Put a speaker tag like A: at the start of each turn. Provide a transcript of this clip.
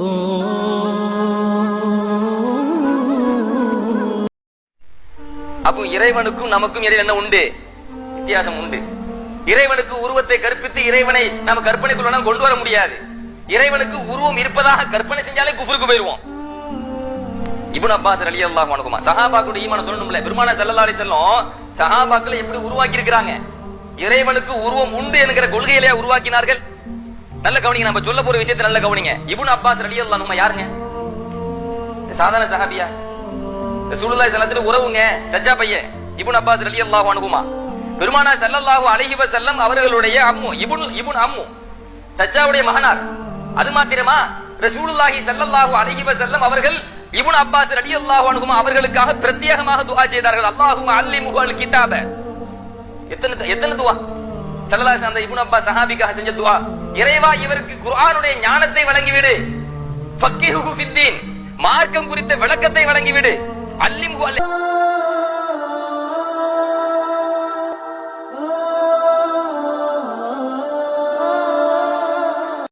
A: அப்போ இறைவனுக்கும் நமக்கும் இறைவன் என்ன உண்டு? வித்தியாசம் உண்டு. இறைவனுக்கு உருவத்தை கற்பித்து இறைவனை நம்ம கற்பனைக்குள்ள கொண்டு வர முடியாது. இறைவனுக்கு உருவம் இருப்பதாக கற்பனை செஞ்சாலே குஃபருக்கு போயிருவோம். இபுன் அப்பாஸ் அலி அல்லாஹ் அனுகுமா சஹாபாக்குட ஈமான சொல்லணும்ல? பெருமான செல்லல்லா அலி செல்லும் சஹாபாக்களை எப்படி உருவாக்கி இருக்கிறாங்க இறைவனுக்கு உருவம் உண்டு என்கிற கொள்கையிலேயே உருவாக்கினார்கள். நல்ல கவனிங்க நம்ம சொல்ல போற விஷயத்தை நல்ல கவனிங்க. இபுன் அப்பாஸ் ரலி அல்லா நம்ம யாருங்க? சாதாரண சஹாபியா? ரசூலுல்லாஹி ஸல்லல்லாஹு அலைஹி உறவுங்க சஜ்ஜா பையன் இபுன் அப்பாஸ் ரலியல்லாஹு அன்ஹுமா. பெருமானா ஸல்லல்லாஹு அலைஹி வஸல்லம் அவர்களுடைய அம்மு இபுன் இபுன் அம்மு சஜ்ஜாவுடைய மகனார். அது மாத்திரமா ரசூலுல்லாஹி ஸல்லல்லாஹு அலைஹி வஸல்லம் அவர்கள் இபுன் அப்பாஸ் ரலியல்லாஹு அன்ஹுமா அவர்களுக்காக பிரத்யேகமாக துஆ செய்தார்கள். அல்லாஹும்ம அல்லிமுஹு அல் கிதாப. எத்தனை எத்தனை துஆ? ஸல்லல்லாஹு அந்த இப்னு அப்பா சஹாபிக்காக செஞ்ச துஆ இறைவா இவருக்கு குர்ஆனுடைய ஞானத்தை வழங்கிவிடு. ஃபக்கிஹுஹு ஃபித்தீன் மார்க்கம் குறித்த விளக்கத்தை வழங்கிவிடு. அல்லிம்